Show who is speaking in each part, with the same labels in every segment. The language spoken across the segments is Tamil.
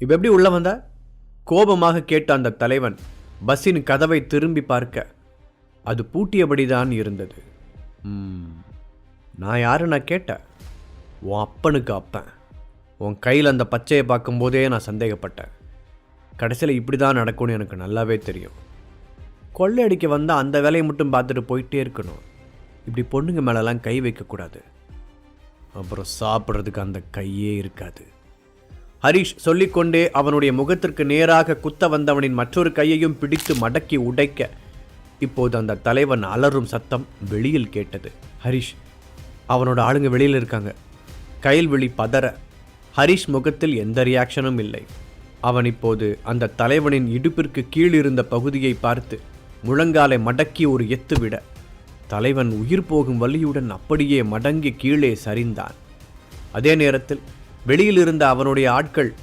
Speaker 1: இப்போ எப்படி உள்ள வந்த? கோபமாக கேட்ட அந்த தலைவன் பஸ்ஸின் கதவை திரும்பி பார்க்க அது பூட்டியபடிதான் இருந்தது. "ம், நான் யாரு நான் கேட்டேன் உன் அப்பனுக்கு அப்பன். உன் கையில் அந்த பச்சையை பார்க்கும்போதே நான் சந்தேகப்பட்டேன். கடைசியில் இப்படி தான் நடக்கும்னு எனக்கு நல்லாவே தெரியும். கொள்ளையடிக்க வந்தால் அந்த வேலையை மட்டும் பார்த்துட்டு போயிட்டே இருக்கணும். இப்படி பொண்ணுங்க மேலெல்லாம் கை வைக்கக்கூடாது. அப்புறம் சாப்பிட்றதுக்கு அந்த கையே இருக்காது. ஹரிஷ் சொல்லிக்கொண்டே அவனுடைய முகத்திற்கு நேராக குத்த வந்தவனின் மற்றொரு கையையும் பிடித்து மடக்கி உடைக்க. இப்போது அந்த தலைவன் அலறும் சத்தம் வெளியில் கேட்டது. ஹரிஷ் அவனோட ஆளுங்க வெளியில் இருக்காங்க. கயல்விழி பதற. ஹரிஷ் முகத்தில் எந்த ரியாக்ஷனும் இல்லை. அவன் இப்போது அந்த தலைவனின் இடுப்பிற்கு கீழ் இருந்த பகுதியை பார்த்து முழங்காலை மடக்கி ஒரு எத்து விட. தலைவன் உயிர் போகும் வலியுடன் அப்படியே மடங்கி கீழே சரிந்தான். அதே நேரத்தில் வெளியில் இருந்த அவனுடைய ஆட்கள்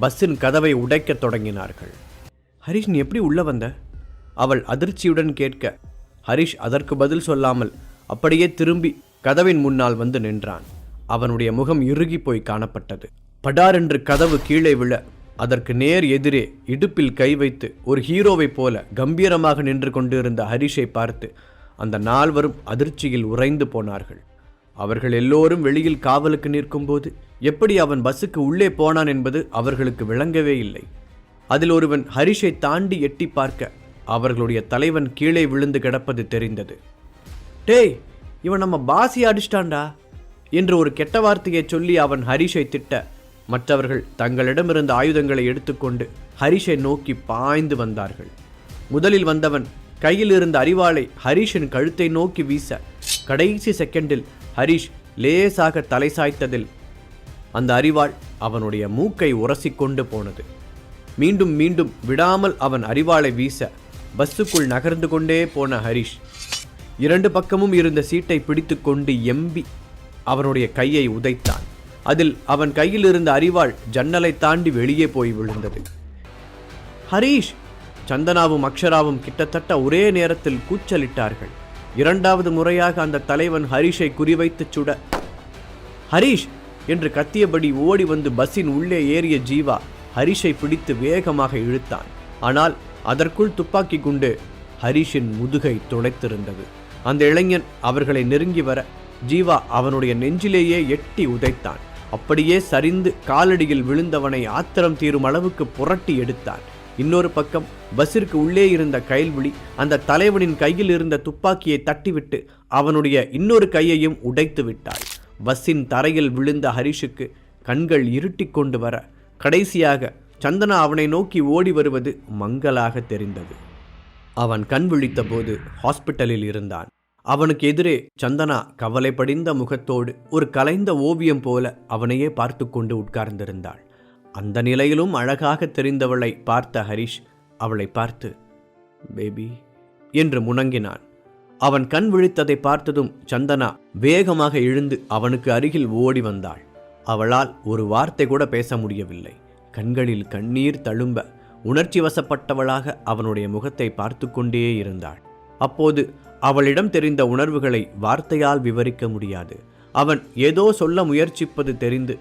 Speaker 1: பஸ்ஸின் கதவை உடைக்கத் தொடங்கினார்கள். ஹரிஷ் நீ எப்படி உள்ள வந்த? அவள் அதிர்ச்சியுடன் கேட்க ஹரிஷ் அதற்கு பதில் சொல்லாமல் அப்படியே திரும்பி கதவின் முன்னால் வந்து நின்றான். அவனுடைய முகம் இறுகி போய் காணப்பட்டது. படாரென்று கதவு கீழே விழ அதற்கு நேர் எதிரே இடுப்பில் கை வைத்து ஒரு ஹீரோவைப் போல கம்பீரமாக நின்று கொண்டிருந்த ஹரிஷை பார்த்து அந்த நால்வரும் அதிர்ச்சியில் உறைந்து போனார்கள். அவர்கள் எல்லோரும் வெளியில் காவலுக்கு நிற்கும்போது எப்படி அவன் பஸ்ஸுக்கு உள்ளே போனான் என்பது அவர்களுக்கு விளங்கவே இல்லை. அதில் ஒருவன் ஹரிஷை தாண்டி எட்டி பார்க்க அவர்களுடைய தலைவன் கீழே விழுந்து கிடப்பது தெரிந்தது. டேய் இவன் நம்ம பாசி அடிச்சிட்டான்டா என்று ஒரு கெட்ட வார்த்தையை சொல்லி அவன் ஹரிஷை திட்ட மற்றவர்கள் தங்களிடமிருந்த ஆயுதங்களை எடுத்துக்கொண்டு ஹரிஷை நோக்கி பாய்ந்து வந்தார்கள். முதலில் வந்தவன் கையில் இருந்த அறிவாளை ஹரிஷின் கழுத்தை நோக்கி வீச கடைசி செகண்டில் ஹரிஷ் லேசாக தலை சாய்த்ததில் அந்த அரிவாள் அவனுடைய மூக்கை உரசிக்கொண்டு போனது. மீண்டும் மீண்டும் விடாமல் அவன் அரிவாளை வீச பஸ்ஸுக்குள் நகர்ந்து கொண்டே போன ஹரிஷ் இரண்டு பக்கமும் இருந்த சீட்டை பிடித்துக்கொண்டு எம்பி அவனுடைய கையை உதைத்தான். அதில் அவன் கையில் இருந்த அரிவாள் ஜன்னலை தாண்டி வெளியே போய் விழுந்தது. ஹரீஷ் சந்தனாவும் அக்ஷராவும் கிட்டத்தட்ட ஒரே நேரத்தில் கூச்சலிட்டார்கள். இரண்டாவது முறையாக அந்த தலைவன் ஹரிஷை குறிவைத்துச் சுட ஹரிஷ்! என்று கத்தியபடி ஓடி வந்து பஸ்ஸின் உள்ளே ஏறிய ஜீவா ஹரிஷை பிடித்து வேகமாக இழுத்தான். ஆனால் அதற்குள் துப்பாக்கி குண்டு ஹரிஷின் முதுகை துளைத்திருந்தது அந்த இளைஞன் அவர்களை நெருங்கி வர ஜீவா அவனுடைய நெஞ்சிலேயே எட்டி உதைத்தான். அப்படியே சரிந்து காலடியில் விழுந்தவனை ஆத்திரம் தீரும் அளவுக்கு புரட்டி எடுத்தான். இன்னொரு பக்கம் பஸ்ஸிற்கு உள்ளே இருந்த கயல்விழி அந்த தலைவனின் கையில் இருந்த துப்பாக்கியை தட்டிவிட்டு அவனுடைய இன்னொரு கையையும் உடைத்து விட்டாள். பஸ்ஸின் தரையில் விழுந்த ஹரிஷுக்கு கண்கள் இருட்டிக் கொண்டு வர கடைசியாக சந்தனா அவனை நோக்கி ஓடி வருவது மங்கலாக தெரிந்தது. அவன் கண் விழித்தபோது ஹாஸ்பிட்டலில் இருந்தான். அவனுக்கு எதிரே சந்தனா கவலை படிந்த முகத்தோடு ஒரு கலைந்த ஓவியம் போல அவனையே பார்த்து கொண்டு உட்கார்ந்திருந்தாள். அந்த நிலையிலும் அழகாக தெரிந்தவளை பார்த்த ஹரிஷ் அவளை பார்த்து பேபி என்று முணங்கினான். அவன் கண் விழித்ததை பார்த்ததும் சந்தனா வேகமாக எழுந்து அவனுக்கு அருகில் ஓடி வந்தாள். அவளால் ஒரு வார்த்தை கூட பேச முடியவில்லை. கண்களில் கண்ணீர் தழும்ப உணர்ச்சி வசப்பட்டவளாக அவனுடைய முகத்தை பார்த்து கொண்டே இருந்தாள். அப்போது அவளிடம் தெரிந்த உணர்வுகளை வார்த்தையால் விவரிக்க முடியாது. அவன் ஏதோ சொல்ல முயற்சிப்பது தெரிந்து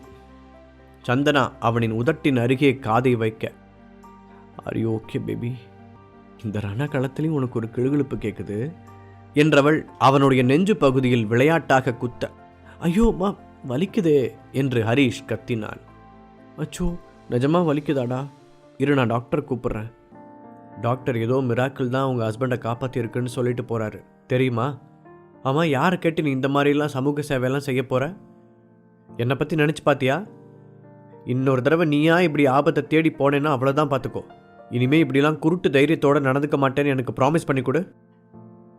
Speaker 1: சந்தனா அவனின் உதட்டின் அருகே காதை வைக்க ஆர் யூ ஓகே பேபி இந்த ரணகளத்திலையும் உனக்கு ஒரு கிழுகிழுப்பு கேட்குது என்றவள் அவனுடைய நெஞ்சு பகுதியில் விளையாட்டாக குத்த ஐயோ மா வலிக்குதே என்று ஹரீஷ் கத்தினான் அச்சோ நிஜமாக வலிக்குதாடா? இரு நான் டாக்டர் கூப்பிட்றேன். டாக்டர் ஏதோ மிராக்கிள் தான் உங்கள் ஹஸ்பண்டை காப்பாற்றிருக்குன்னு சொல்லிட்டு போகிறாரு தெரியுமா? ஆமாம் யாரை கேட்டு நீ இந்த மாதிரிலாம் சமூக சேவையெல்லாம் செய்ய போகிற என்னை பற்றி நினச்சி பார்த்தியா இன்னொரு தடவை நீயா இப்படி ஆபத்தை தேடி போனேன்னா அவ்வளோதான் பார்த்துக்கோ இனிமே இப்படிலாம் குருட்டு தைரியத்தோடு நடந்துக்க மாட்டேன்னு எனக்கு ப்ராமிஸ் பண்ணி கொடு.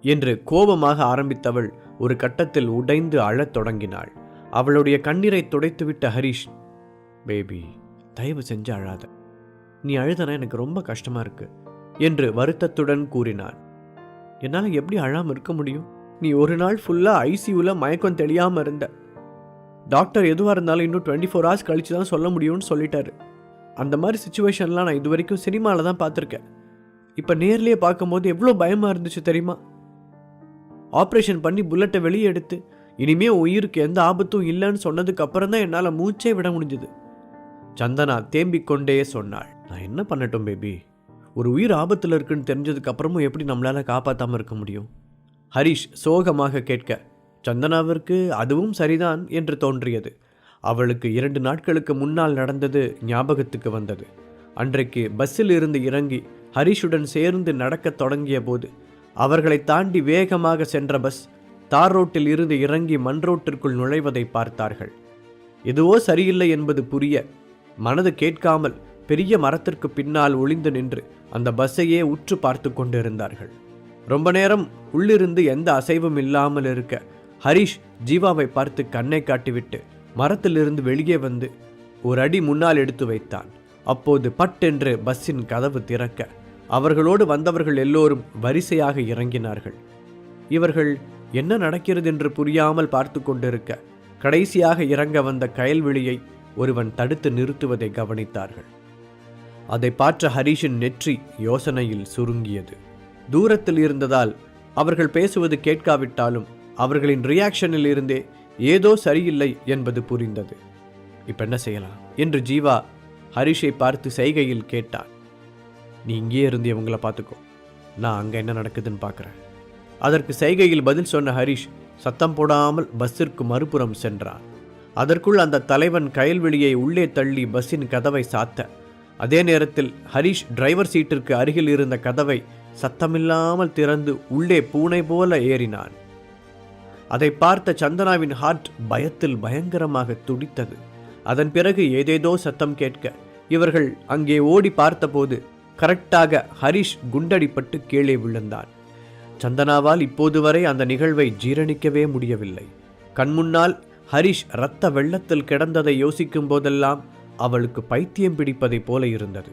Speaker 1: என்று கோபமாக ஆரம்பித்தவள் ஒரு கட்டத்தில் உடைந்து அழத் தொடங்கினாள். அவளுடைய கண்ணீரை துடைத்துவிட்ட ஹரிஷ் பேபி தயவு செஞ்சு அழாத. நீ அழுதனா எனக்கு ரொம்ப கஷ்டமாக இருக்கு. என்று வருத்தத்துடன் கூறினான். என்னால் எப்படி அழாமல் இருக்க முடியும்? நீ ஒரு நாள் ஃபுல்லாக ஐசியூவில் மயக்கம் தெளியாமல் இருந்த. டாக்டர் எதுவாக இருந்தாலும் இன்னும் டுவெண்ட்டி ஃபோர் ஹவர்ஸ் கழிச்சு தான் சொல்ல முடியும்னு சொல்லிட்டாரு. அந்த மாதிரி சுச்சுவேஷன்லாம் நான் இது வரைக்கும் சினிமாவில் தான் பார்த்துருக்கேன். இப்போ நேர்லேயே பார்க்கும்போது எவ்வளோ பயமாக இருந்துச்சு தெரியுமா? ஆப்ரேஷன் பண்ணி புல்லட்டை வெளியே எடுத்து இனிமே உயிருக்கு எந்த ஆபத்தும் இல்லைன்னு சொன்னதுக்கு அப்புறம் தான் என்னால் மூச்சே விட முடிஞ்சுது. சந்தனா தேம்பிக் கொண்டே சொன்னாள். நான் என்ன பண்ணட்டும் பேபி ஒரு உயிர் ஆபத்தில் இருக்குன்னு தெரிஞ்சதுக்கு அப்புறமும் எப்படி நம்மளால் காப்பாற்றாமல் இருக்க முடியும்? ஹரிஷ் சோகமாக கேட்க சந்தனாவிற்கு அதுவும் சரிதான் என்று தோன்றியது. அவளுக்கு இரண்டு நாட்களுக்கு முன்னால் நடந்தது ஞாபகத்துக்கு வந்தது. அன்றைக்கு பஸ்ஸில் இருந்து இறங்கி ஹரிஷுடன் சேர்ந்து நடக்கத் தொடங்கிய போது அவர்களை தாண்டி வேகமாக சென்ற பஸ் தார் ரோட்டில் இருந்து இறங்கி மண் ரோட்டிற்குள் நுழைவதை பார்த்தார்கள். எதுவோ சரியில்லை என்பது புரிய மனது கேட்காமல் பெரிய மரத்திற்கு பின்னால் ஒளிந்து நின்று அந்த பஸ்ஸையே உற்று பார்த்து கொண்டிருந்தார்கள். ரொம்ப நேரம் உள்ளிருந்து எந்த அசைவும் இல்லாமல் இருக்க ஹரிஷ் ஜீவாவை பார்த்து கண்ணை காட்டிவிட்டு மரத்திலிருந்து வெளியே வந்து ஒரு அடி முன்னால் எடுத்து வைத்தான். அப்போது பட்டென்று பஸ்ஸின் கதவு திறக்க அவர்களோடு வந்தவர்கள் எல்லோரும் வரிசையாக இறங்கினார்கள். இவர்கள் என்ன நடக்கிறது என்று புரியாமல் பார்த்து கொண்டிருக்க கடைசியாக இறங்க வந்த கயல்விழியை ஒருவன் தடுத்து நிறுத்துவதை கவனித்தார்கள். அதை பார்த்த ஹரிஷின் நெற்றி யோசனையில் சுருங்கியது. தூரத்தில் இருந்ததால் அவர்கள் பேசுவது கேட்காவிட்டாலும் அவர்களின் ரியாக்ஷனில் இருந்தே ஏதோ சரியில்லை என்பது புரிந்தது. இப்ப என்ன செய்யலாம்? என்று ஜீவா ஹரிஷை பார்த்து செய்கையில் கேட்டார் நீ இங்கேயே இருந்து இவங்கள பார்த்துக்கோ. நான் அங்கே என்ன நடக்குதுன்னு பார்க்குறேன். அதற்கு செய்கையில் பதில் சொன்ன ஹரிஷ் சத்தம் போடாமல் பஸ்ஸிற்கு மறுபுறம் சென்றான். அதற்குள் அந்த தலைவன் கயல்வெளியை உள்ளே தள்ளி பஸ்ஸின் கதவை சாத்த அதே நேரத்தில் ஹரிஷ் டிரைவர் சீட்டிற்கு அருகில் இருந்த கதவை சத்தமில்லாமல் திறந்து உள்ளே பூனை போல ஏறினான். அதை பார்த்த சந்தனாவின் ஹார்ட் பயத்தில் பயங்கரமாக துடித்தது. அதன் பிறகு ஏதேதோ சத்தம் கேட்க இவர்கள் அங்கே ஓடி பார்த்தபோது கரெக்டாக ஹரிஷ் குண்டடிப்பட்டு கீழே விழுந்தான். சந்தனாவால் இப்போது வரை அந்த நிகழ்வை ஜீரணிக்கவே முடியவில்லை. கண்முன்னால் ஹரிஷ் இரத்த வெள்ளத்தில் கிடந்ததை யோசிக்கும் போதெல்லாம் அவளுக்கு பைத்தியம் பிடிப்பதைப் போல இருந்தது.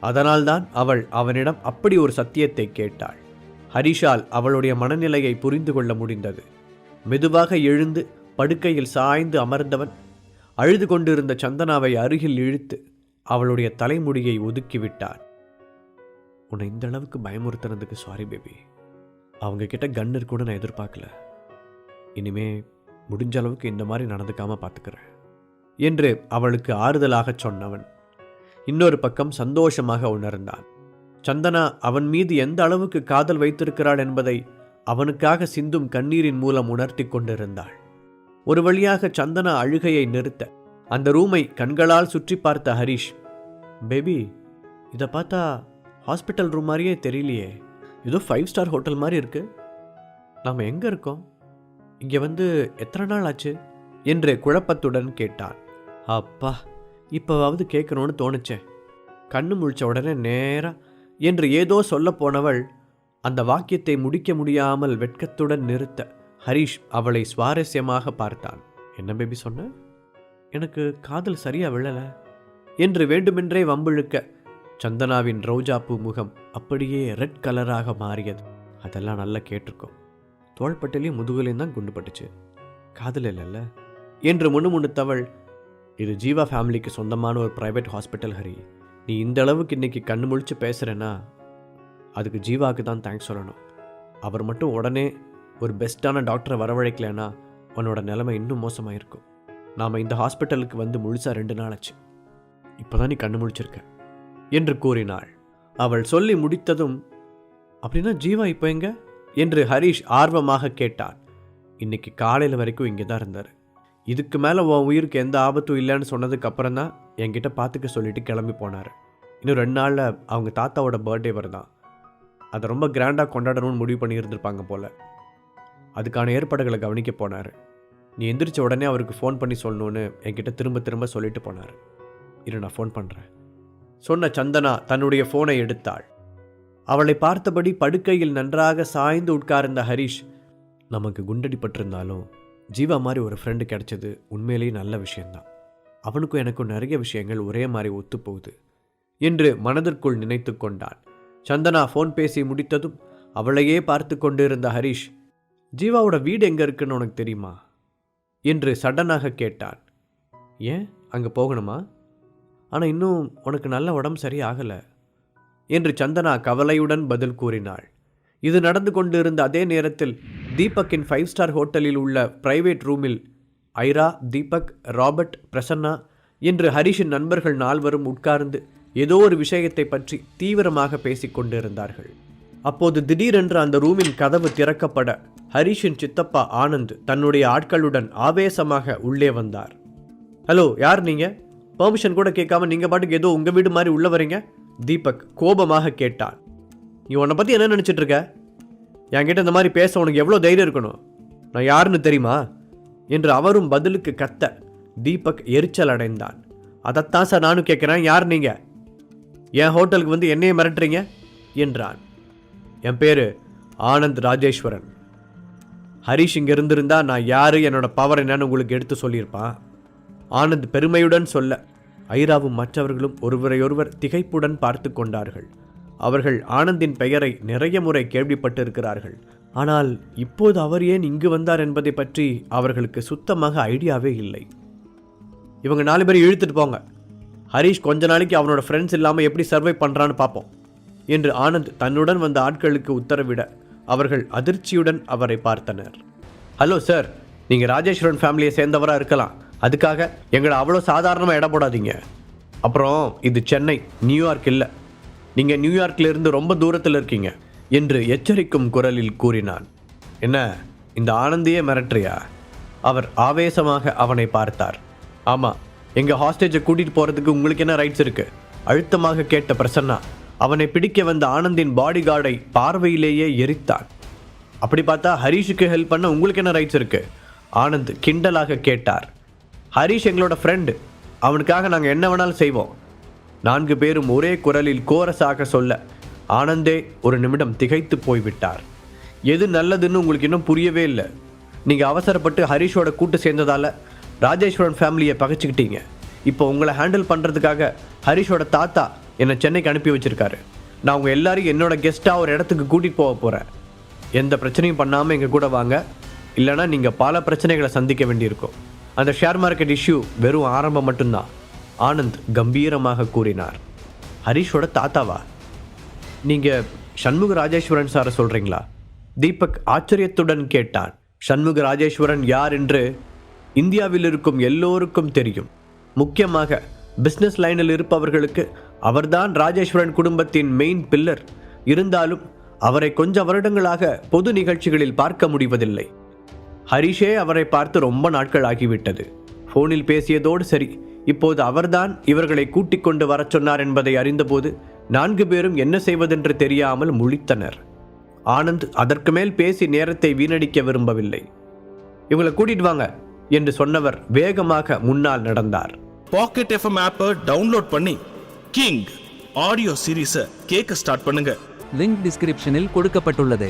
Speaker 1: அதனால்தான் அவள் அவனிடம் அப்படி ஒரு சத்தியத்தை கேட்டாள். ஹரிஷால் அவளுடைய மனநிலையை புரிந்து கொள்ள முடிந்தது. மெதுவாக எழுந்து படுக்கையில் சாய்ந்து அமர்ந்தவன் அழுது கொண்டிருந்த சந்தனாவை அருகில் இழுத்து அவளுடைய தலைமுடியை ஒதுக்கிவிட்டான். உன்னை இந்த அளவுக்கு பயமுறுத்துனதுக்கு சாரி பேபி அவங்க கிட்ட கன் இருக்குன்னு நான் எதிர்பார்க்கல. இனிமே முடிஞ்ச அளவுக்கு இந்த மாதிரி நடந்துக்காம பார்த்துக்கிறேன் என்று அவளுக்கு ஆறுதலாகச் சொன்னவன். இன்னொரு பக்கம் சந்தோஷமாக உணர்ந்தான். சந்தனா அவன் மீது எந்த அளவுக்கு காதல் வைத்திருக்கிறாள் என்பதை அவனுக்காக சிந்தும் கண்ணீரின் மூலம் உணர்த்தி கொண்டிருந்தாள். ஒரு வழியாக சந்தனா அழுகையை நிறுத்த அந்த ரூமை கண்களால் சுற்றி பார்த்த ஹரிஷ் பேபி இதை பார்த்தா ஹாஸ்பிட்டல் ரூம் மாதிரியே தெரியலையே. ஏதோ ஃபைவ் ஸ்டார் ஹோட்டல் மாதிரி இருக்கு. நாம் எங்கே இருக்கோம்? இங்கே வந்து எத்தனை நாள் ஆச்சு? என்று குழப்பத்துடன் கேட்டான். அப்பா இப்போவாவது கேட்கணும்னு தோணுச்சே. கண்ணு முழிச்ச உடனே நேரா என்று ஏதோ சொல்ல போனவள் அந்த வாக்கியத்தை முடிக்க முடியாமல் வெட்கத்துடன் நிறுத்த ஹரிஷ் அவளை சுவாரஸ்யமாக பார்த்தான். என்ன பேபி சொன்ன? எனக்கு காதல் சரியா விழல. என்று வேண்டுமென்றே வம்பிழுக்க சந்தனாவின் ரோஜாப்பூ முகம் அப்படியே ரெட் கலராக மாறியது. அதெல்லாம் நல்லா கேட்டிருக்கோம். தோள்பட்டிலையும் முதுகுலையும் தான் குண்டு பட்டுச்சு. காதல் இல்லைல்ல? என்று முணுமுணுத்தவள் இது ஜீவா ஃபேமிலிக்கு சொந்தமான ஒரு பிரைவேட் ஹாஸ்பிட்டல் ஹரி. நீ இந்த அளவுக்கு இன்னைக்கு கண்ணு முழிச்சு பேசுகிறேன்னா அதுக்கு ஜீவாவுக்கு தான் தேங்க்ஸ் சொல்லணும். அவர் மட்டும் உடனே ஒரு பெஸ்ட்டான டாக்டரை வரவழைக்கலைன்னா உன்னோட நிலைமை இன்னும் மோசமாக இருக்கும் நாம் இந்த ஹாஸ்பிட்டலுக்கு வந்து முழுசாக ரெண்டு நாள் ஆச்சு. இப்போ தான் நீ கண்ணு முழிச்சிருக்க. என்று கூறினாள். அவள் சொல்லி முடித்ததும் அப்படின்னா ஜீவா இப்போ எங்க? என்று ஹரிஷ் ஆர்வமாக கேட்டான் இன்னைக்கு காலையில் வரைக்கும் இங்கே தான் இருந்தார். இதுக்கு மேலே உன் உயிருக்கு எந்த ஆபத்தும் இல்லைன்னு சொன்னதுக்கு அப்புறம் தான் என்கிட்ட பார்த்துக்க சொல்லிட்டு கிளம்பி போனார். இன்னும் ரெண்டு நாளில் அவங்க தாத்தாவோட பர்த்டே வருதான். அதை ரொம்ப கிராண்டாக கொண்டாடணும்னு முடிவு பண்ணி இருந்திருப்பாங்க போல். அதுக்கான ஏற்பாடுகளை கவனிக்க போனார். நீ எந்திரிச்ச உடனே அவருக்கு ஃபோன் பண்ணி சொல்லணும்னு என்கிட்ட திரும்ப திரும்ப சொல்லிட்டு போனார். இரு நான் ஃபோன் பண்ணுறேன் சொன்ன சந்தனா தன்னுடைய ஃபோனை எடுத்தாள். அவளை பார்த்தபடி படுக்கையில் நன்றாக சாய்ந்து உட்கார்ந்த ஹரிஷ் நமக்கு குண்டடிப்பட்டிருந்தாலும் ஜீவா மாதிரி ஒரு ஃப்ரெண்டு கிடைச்சது உண்மையிலேயே நல்ல விஷயந்தான் அவனுக்கும் எனக்கும் நிறைய விஷயங்கள் ஒரே மாதிரி ஒத்துப்போகுது என்று மனதிற்குள் நினைத்து கொண்டான். சந்தனா ஃபோன் பேசி முடித்ததும் அவளையே பார்த்து கொண்டிருந்த ஹரிஷ் ஜீவாவோட வீடு எங்கே இருக்குன்னு உனக்கு தெரியுமா? என்று சடனாக கேட்டான். ஏன்? அங்கே போகணுமா? ஆனால் இன்னும் உனக்கு நல்ல உடம்பு சரியாகலை என்று சந்தனா கவலையுடன் பதில் கூறினாள். இது நடந்து கொண்டிருந்த அதே நேரத்தில் தீபக்கின் ஃபைவ் ஸ்டார் ஹோட்டலில் உள்ள பிரைவேட் ரூமில் ஐரா தீபக் ராபர்ட் பிரசன்னா என்று ஹரிஷின் நண்பர்கள் நால்வரும் உட்கார்ந்து ஏதோ ஒரு விஷயத்தை பற்றி தீவிரமாக பேசிக்கொண்டிருந்தார்கள் அப்போது திடீரென்று அந்த ரூமின் கதவு திறக்கப்பட ஹரிஷின் சித்தப்பா ஆனந்த் தன்னுடைய ஆட்களுடன் ஆவேசமாக உள்ளே வந்தார். ஹலோ யார் நீங்க? பெர்மிஷன் கூட கேட்காம நீங்க பாட்டுக்கு ஏதோ உங்க வீடு மாதிரி உள்ள வரீங்க? தீபக் கோபமாக கேட்டான். நீ உன்னை பத்தி என்ன நினைச்சிட்டு இருக்க? என்கிட்ட இந்த மாதிரி பேச உனக்கு எவ்வளோ தைரியம் இருக்கணும்? நான் யாருன்னு தெரியுமா? என்று அவரும் பதிலுக்கு கத்த தீபக் எரிச்சல் அடைந்தான். அதைத்தான் சார் நானும் கேட்குறேன் யார் நீங்கள் என் ஹோட்டலுக்கு வந்து என்னையே மிரட்டுறீங்க? என்றான். என் பேர் ஆனந்த் ராஜேஸ்வரன். ஹரிஷ் இங்கே இருந்திருந்தா நான் யார் என்னோட பவர் என்னன்னு உங்களுக்கு எடுத்து சொல்லியிருப்பான். ஆனந்த் பெருமையுடன் சொல்ல ஐராவும் மற்றவர்களும் ஒருவரையொருவர் திகைப்புடன் பார்த்து கொண்டார்கள். அவர்கள் ஆனந்தின் பெயரை நிறைய முறை கேள்விப்பட்டிருக்கிறார்கள். ஆனால் இப்போது அவர் ஏன் இங்கு வந்தார் என்பதை பற்றி அவர்களுக்கு சுத்தமாக ஐடியாவே இல்லை. இவங்க நாலு பேரை இழுத்துட்டு போங்க. ஹரிஷ் கொஞ்ச நாளைக்கு அவனோட ஃப்ரெண்ட்ஸ் இல்லாமல் எப்படி சர்வை பண்ணுறான்னு பார்ப்போம். என்று ஆனந்த் தன்னுடன் வந்த ஆட்களுக்கு உத்தரவிட அவர்கள் அதிர்ச்சியுடன் அவரை பார்த்தனர். ஹலோ சார் நீங்கள் ராஜேஸ்வரன் ஃபேமிலியை சேர்ந்தவராக இருக்கலாம். அதுக்காக எங்களை அவ்வளோ சாதாரணமாக இட போடாதீங்க. அப்புறம் இது சென்னை நியூயார்க் இல்லை. நீங்கள் நியூயார்க்ல இருந்து ரொம்ப தூரத்தில் இருக்கீங்க என்று எச்சரிக்கும் குரலில் கூறினான். என்ன இந்த ஆனந்தியே மிரட்டுறியா? அவர் ஆவேசமாக அவனை பார்த்தார். ஆமாம் எங்கள் ஹாஸ்டேஜை கூட்டிகிட்டு போகிறதுக்கு உங்களுக்கு என்ன ரைட்ஸ் இருக்குது அழுத்தமாக கேட்ட பிரசன்னா அவனை பிடிக்க வந்த ஆனந்தின் பாடி கார்டை பார்வையிலேயே எரித்தான் அப்படி பார்த்தா ஹரிஷுக்கு ஹெல்ப் பண்ண உங்களுக்கு என்ன ரைட்ஸ் இருக்குது ஆனந்த் கிண்டலாக கேட்டார். ஹரிஷ் எங்களோட ஃப்ரெண்டு அவனுக்காக நாங்கள் என்ன வேணாலும் செய்வோம். நான்கு பேரும் ஒரே குரலில் கோரஸாக சொல்ல ஆனந்தே ஒரு நிமிடம் திகைத்து போய்விட்டார். எது நல்லதுன்னு உங்களுக்கு இன்னும் புரியவே இல்லை. நீங்கள் அவசரப்பட்டு ஹரிஷோட கூட்டு சேர்ந்ததால் ராஜேஸ்வரன் ஃபேமிலியை பகைச்சிக்கிட்டீங்க. இப்போ உங்களை ஹேண்டில் பண்ணுறதுக்காக ஹரிஷோட தாத்தா என்னை சென்னைக்கு அனுப்பி வச்சுருக்காரு. நான் உங்கள் எல்லாரையும் என்னோட கெஸ்ட்டாக ஒரு இடத்துக்கு கூட்டிகிட்டு போக போகிறேன் எந்த பிரச்சனையும் பண்ணாமல் எங்கள் கூட வாங்க. இல்லைனா நீங்கள் பல பிரச்சனைகளை சந்திக்க வேண்டியிருக்கும். அந்த ஷேர் மார்க்கெட் இஷ்யூ வெறும் ஆரம்பம் மட்டும்தான். ஆனந்த் கம்பீரமாக கூறினார். ஹரிஷோட தாத்தாவா? நீங்கள் சண்முக ராஜேஸ்வரன் சாரை சொல்கிறீங்களா தீபக் ஆச்சரியத்துடன் கேட்டான். சண்முக ராஜேஸ்வரன் யார் என்று இந்தியாவில் இருக்கும் எல்லோருக்கும் தெரியும். முக்கியமாக பிஸ்னஸ் லைனில் இருப்பவர்களுக்கு அவர்தான் ராஜேஸ்வரன் குடும்பத்தின் மெயின் பில்லர் இருந்தாலும் அவரை கொஞ்ச வருடங்களாக பொது நிகழ்ச்சிகளில் பார்க்க முடிவதில்லை. ஹரிஷே அவரை பார்த்து ரொம்ப நாட்கள் ஆகிவிட்டது போனில் பேசியதோடு சரி இப்போது அவர்தான் இவர்களை கூட்டிக் கொண்டு வரச் சொன்னார் என்பதை அறிந்தபோது நான்கு பேரும் என்ன செய்வதென்று தெரியாமல் முழித்தனர். ஆனந்த் அதற்கு மேல் பேசி நேரத்தை வீணடிக்க விரும்பவில்லை. இவங்களை கூட்டிட்டு வாங்க. என்று சொன்னவர் வேகமாக முன்னால் நடந்தார்.
Speaker 2: பாக்கெட் எஃப்எம் ஆப்பை டவுன்லோட் பண்ணி கிங் ஆடியோ சீரீஸை கேட்க ஸ்டார்ட் பண்ணுங்க.
Speaker 3: லிங்க் டிஸ்கிரிப்ஷனில் கொடுக்கப்பட்டுள்ளது.